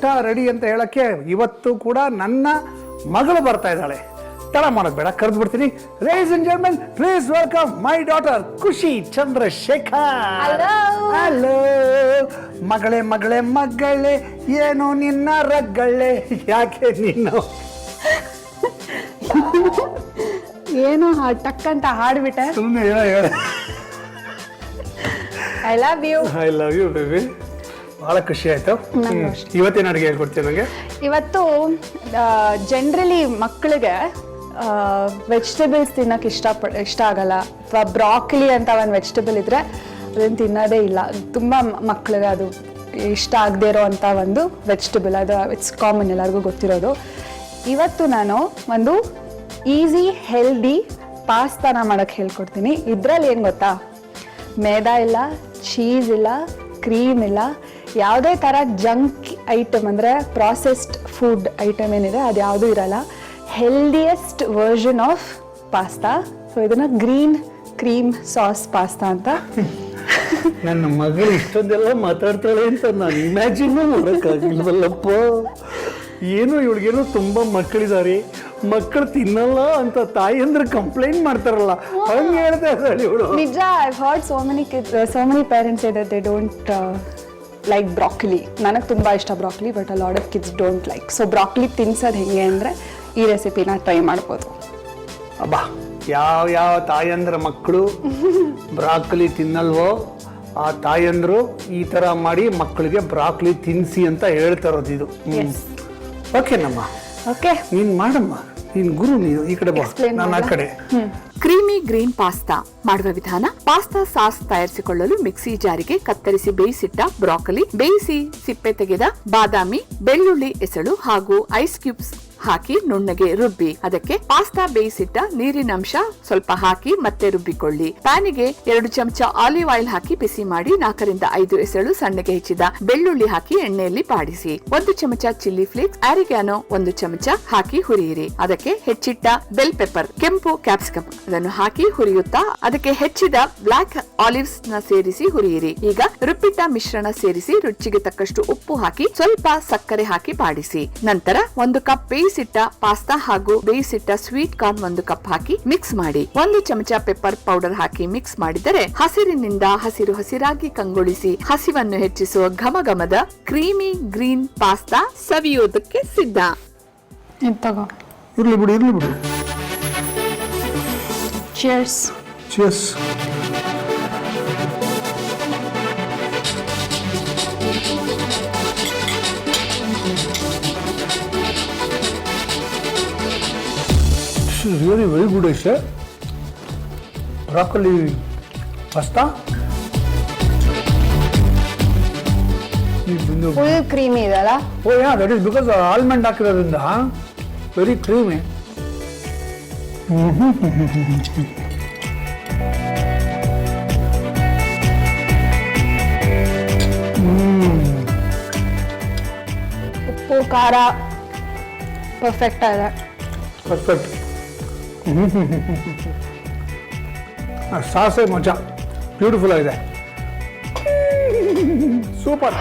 ಊಟ ರೆಡಿ ಅಂತ ಹೇಳಕ್ಕೆ ಇವತ್ತು ಕೂಡ ನನ್ನ ಮಗಳು ಬರ್ತಾ ಇದ್ದಾಳೆ. ತಡ ಮಾಡೋದು ಬೇಡ ಕರೆದು ಬಿಡ್ತೀನಿ. Race and German please welcome my daughter Khushi Chandrashekhar. Hello ಮಗಳೇ ಮಗಳೇ ಮಗಳೇ ಏನು ನಿನ್ನ ರಗ್ಗಳೆ ಯಾಕೆ ನೀನು? ಏನು ಟಕ್ ಅಂತ ಹಾಡ್ಬಿಟ್ಟೆ? ಸುಮ್ಮನೆ ಹೇಳ ಹೇಳ. I love you I love you baby ಬಹಳ ಖುಷಿ ಆಯ್ತು. ಇವತ್ತಿನ ಅಡುಗೆ ಹೇಳ್ಕೊಡ್ತೀನಿ ನನಗೆ ಇವತ್ತು ಜನರಲಿ ಮಕ್ಕಳಿಗೆ ವೆಜಿಟೇಬಲ್ಸ್ ತಿನ್ನಕ್ಕೆ ಇಷ್ಟಪಡ ಇಷ್ಟ ಆಗಲ್ಲ. ಅಥವಾ ಬ್ರಾಕ್ಲಿ ಅಂತ ಒಂದು ವೆಜಿಟೇಬಲ್ ಇದ್ರೆ ಅದನ್ನು ತಿನ್ನೋದೇ ಇಲ್ಲ. ತುಂಬ ಮಕ್ಕಳಿಗೆ ಅದು ಇಷ್ಟ ಆಗದೆ ಇರೋ ಅಂಥ ಒಂದು ವೆಜಿಟೇಬಲ್ ಅದು ಇಟ್ಸ್ ಕಾಮನ್ ಎಲ್ಲರಿಗೂ ಗೊತ್ತಿರೋದು. ಇವತ್ತು ನಾನು ಒಂದು ಈಸಿ ಹೆಲ್ದಿ ಪಾಸ್ತಾನ ಮಾಡೋಕ್ಕೆ ಹೇಳ್ಕೊಡ್ತೀನಿ. ಇದರಲ್ಲಿ ಏನು ಗೊತ್ತಾ? ಮೇದಾ ಇಲ್ಲ ಚೀಸ್ ಇಲ್ಲ ಕ್ರೀಮ್ ಇಲ್ಲ. ಯಾವುದೇ ಥರ ಜಂಕ್ ಐಟಮ್ ಅಂದರೆ ಪ್ರಾಸೆಸ್ಡ್ ಫುಡ್ ಐಟಮ್ ಏನಿದೆ, ಅದು ಯಾವುದೂ ಇರಲ್ಲ. Healthiest version of pasta so ಇದನ್ನು ಗ್ರೀನ್ ಕ್ರೀಮ್ ಸಾಸ್ ಪಾಸ್ತಾ ಅಂತ. ನನ್ನ ಮಗಳು ಇಷ್ಟೊಂದೆಲ್ಲ ಮಾತಾಡ್ತಾಳೆ ಅಂತ ನಾನು ಇಮ್ಯಾಜಿನ್ ಮಾಡೋಕ್ಕಾಗಿಲ್ವಲ್ಲಪ್ಪ ಏನು ಇವಳಿಗೇನು ತುಂಬ ಮಕ್ಕಳಿದ್ದಾರೆ ಮಕ್ಕಳು ತಿನ್ನಲ್ಲ ಅಂತ ತಾಯಿ ಅಂದ್ರೆ ಕಂಪ್ಲೇಂಟ್ ಮಾಡ್ತಾರಲ್ಲ. ಹಂಗೆ ಹೇಳ್ತಾ ಇದ್ದಾಳೆ ಇವಳು. ನಿಜ I heard so many so many parents ಇದೆ ದೇ ಡೋಂಟ್ ಲೈಕ್ ಬ್ರಾಕ್ಲಿ ನನಗೆ ತುಂಬ ಇಷ್ಟ broccoli but a lot of kids don't like so broccoli ತಿನ್ಸೋದು ಹೆಂಗೆ ಅಂದರೆ ಈ ರೆಸಿಪಿನ ಟ್ರೈ ಮಾಡ್ಬೋದು. ಅಬ್ಬಾ ಯಾವ ಯಾವ ತಾಯಂದ್ರ ಮಕ್ಕಳು ಬ್ರಾಕ್ಲಿ ತಿನ್ನಲ್ವೋ ಆ ತಾಯಂದರು ಈ ಥರ ಮಾಡಿ ಮಕ್ಕಳಿಗೆ ಬ್ರಾಕ್ಲಿ ತಿನ್ನಿಸಿ ಅಂತ ಹೇಳ್ತಾರೋದು ಇದು. Yes. ಓಕೆನಮ್ಮ ಓಕೆ ನೀನು ಮಾಡಮ್ಮ. ನೀನು ಗುರು ನೀನು ಈ ಕಡೆ ಬಾ. Explain ನಾನು ಆ ಕಡೆ. ಕ್ರೀಮಿ ಗ್ರೀನ್ ಪಾಸ್ತಾ ಮಾಡುವ ವಿಧಾನ ಪಾಸ್ತಾ ಸಾಸ್ ತಯಾರಿಸಿಕೊಳ್ಳಲು ಮಿಕ್ಸಿ ಜಾರಿಗೆ ಕತ್ತರಿಸಿ ಬೇಯಿಸಿಟ್ಟ ಬ್ರಾಕೊಲಿ ಬೇಯಿಸಿ ಸಿಪ್ಪೆ ತೆಗೆದ ಬಾದಾಮಿ ಬೆಳ್ಳುಳ್ಳಿ ಎಸಳು ಹಾಗೂ ಐಸ್ ಕ್ಯೂಬ್ಸ್ ಹಾಕಿ ನುಣ್ಣಗೆ ರುಬ್ಬಿ. ಅದಕ್ಕೆ ಪಾಸ್ತಾ ಬೇಯಿಸಿಟ್ಟ ನೀರಿನಂಶ ಸ್ವಲ್ಪ ಹಾಕಿ ಮತ್ತೆ ರುಬ್ಬಿಕೊಳ್ಳಿ. ಪ್ಯಾನಿಗೆ ಎರಡು ಚಮಚ ಆಲಿವ್ ಆಯಿಲ್ ಹಾಕಿ ಬಿಸಿ ಮಾಡಿ ನಾಲ್ಕರಿಂದ ಐದು ಎಸಳು ಸಣ್ಣಗೆ ಹೆಚ್ಚಿದ ಬೆಳ್ಳುಳ್ಳಿ ಹಾಕಿ ಎಣ್ಣೆಯಲ್ಲಿ ಬಾಡಿಸಿ ಒಂದು ಚಮಚ ಚಿಲ್ಲಿ ಫ್ಲೇಕ್ಸ್, ಆರಿಗ್ಯಾನೋ ಒಂದು ಚಮಚ ಹಾಕಿ ಹುರಿಯಿರಿ. ಅದಕ್ಕೆ ಹೆಚ್ಚಿಟ್ಟ ಬೆಲ್ ಪೆಪ್ಪರ್, ಕೆಂಪು ಕ್ಯಾಪ್ಸಿಕಮ್ ಅದನ್ನು ಹಾಕಿ ಹುರಿಯುತ್ತಾ ಅದಕ್ಕೆ ಹೆಚ್ಚಿದ ಬ್ಲಾಕ್ ಆಲಿವ್ಸ್ನ ಸೇರಿಸಿ ಹುರಿಯಿರಿ. ಈಗ ರುಬ್ಬಿಟ್ಟ ಮಿಶ್ರಣ ಸೇರಿಸಿ ರುಚಿಗೆ ತಕ್ಕಷ್ಟು ಉಪ್ಪು ಹಾಕಿ ಸ್ವಲ್ಪ ಸಕ್ಕರೆ ಹಾಕಿ ಬಾಡಿಸಿ ನಂತರ ಒಂದು ಕಪ್ ಬೇಯಿಸಿಟ್ಟ ಪಾಸ್ತಾ ಹಾಗೂ ಬೇಯಿಸಿಟ್ಟ ಸ್ವೀಟ್ ಕಾರ್ನ್ ಒಂದು ಕಪ್ ಹಾಕಿ ಮಿಕ್ಸ್ ಮಾಡಿ. ಒಂದು ಚಮಚ ಪೆಪ್ಪರ್ ಪೌಡರ್ ಹಾಕಿ ಮಿಕ್ಸ್ ಮಾಡಿದರೆ ಹಸಿರಿನಿಂದ ಹಸಿರು ಹಸಿರಾಗಿ ಕಂಗೊಳಿಸಿ ಹಸಿವನ್ನು ಹೆಚ್ಚಿಸುವ ಘಮಘಮದ ಕ್ರೀಮಿ ಗ್ರೀನ್ ಪಾಸ್ತಾ ಸವಿಯೋದಕ್ಕೆ ಸಿದ್ಧ. ಇರ್ಲಿ ಬಿಡಿ ಇರ್ಲಿ ಬಿಡು. ಇರ್ಲಿ ಬಿಡು cheers cheers really very good ice broccoli pasta full creamy ಇದೆಲ್ಲ oh yeah that is because almond ಹಾಕಿರೋದ್ರಿಂದ ವೆರಿ ಕ್ರೀಮಿ ಉಪ್ಪು ಖಾರ ಪರ್ಫೆಕ್ಟ್ ಇದೆ ಪರ್ಫೆಕ್ಟ್ சாஸே மச்சான் பியூட்டிஃபுல்லாக இது. சூப்பர்